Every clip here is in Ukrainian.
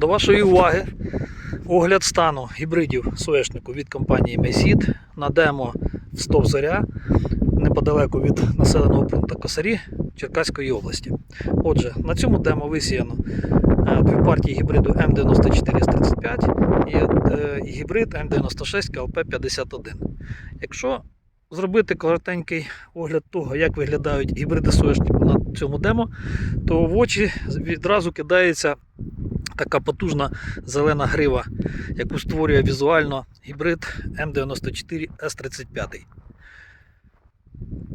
До вашої уваги огляд стану гібридів соєшнику від компанії Мейсід на демо в Стовзоря неподалеку від населеного пункту Косарі Черкаської області. Отже, на цьому демо висіяно е, дві партії гібриду М9435 і е, гібрид М96 КЛП51. Якщо зробити коротенький огляд того, як виглядають гібриди соєшнику на цьому демо, то в очі відразу кидається така потужна зелена грива, яку створює візуально гібрид М94С35.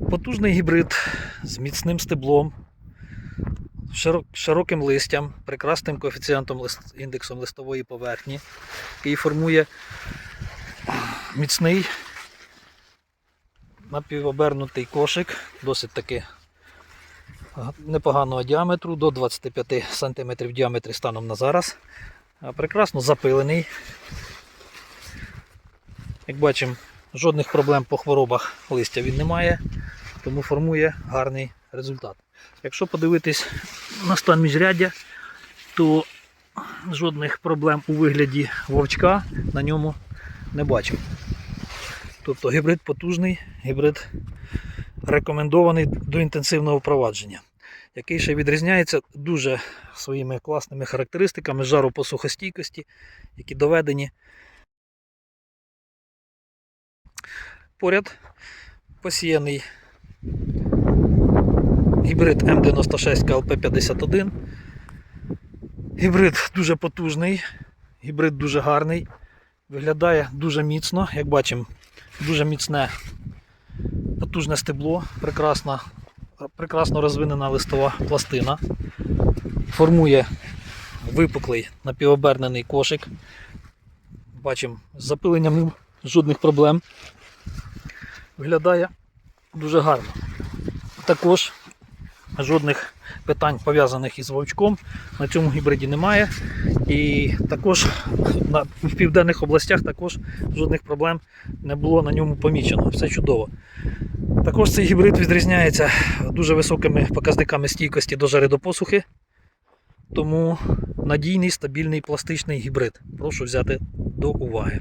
Потужний гібрид з міцним стеблом, широким листям, прекрасним коефіцієнтом індексом листової поверхні, який формує міцний напівобернутий кошик, досить таки непоганого діаметру, до 25 см в діаметрі станом на зараз. Прекрасно запилений. Як бачимо, жодних проблем по хворобах листя він не має, тому формує гарний результат. Якщо подивитись на стан міжряддя, то жодних проблем у вигляді вовчка на ньому не бачимо. Тобто гібрид потужний, гібрид рекомендований до інтенсивного впровадження, який ще відрізняється дуже своїми класними характеристиками жаропосухостійкості, які доведені. Поряд посіяний гібрид М96 КЛП51. Гібрид дуже потужний, гібрид дуже гарний, виглядає дуже міцно, як бачимо, дуже міцне потужне стебло, прекрасна, прекрасно розвинена листова пластина. Формує випуклий напівобернений кошик. Бачимо, з запиленням жодних проблем. Виглядає дуже гарно. Також жодних питань пов'язаних із вовчком на цьому гібриді немає. І також на, в південних областях також жодних проблем не було на ньому помічено. Все чудово. Також цей гібрид відрізняється дуже високими показниками стійкості до жари до посухи. Тому надійний, стабільний пластичний гібрид. Прошу взяти до уваги.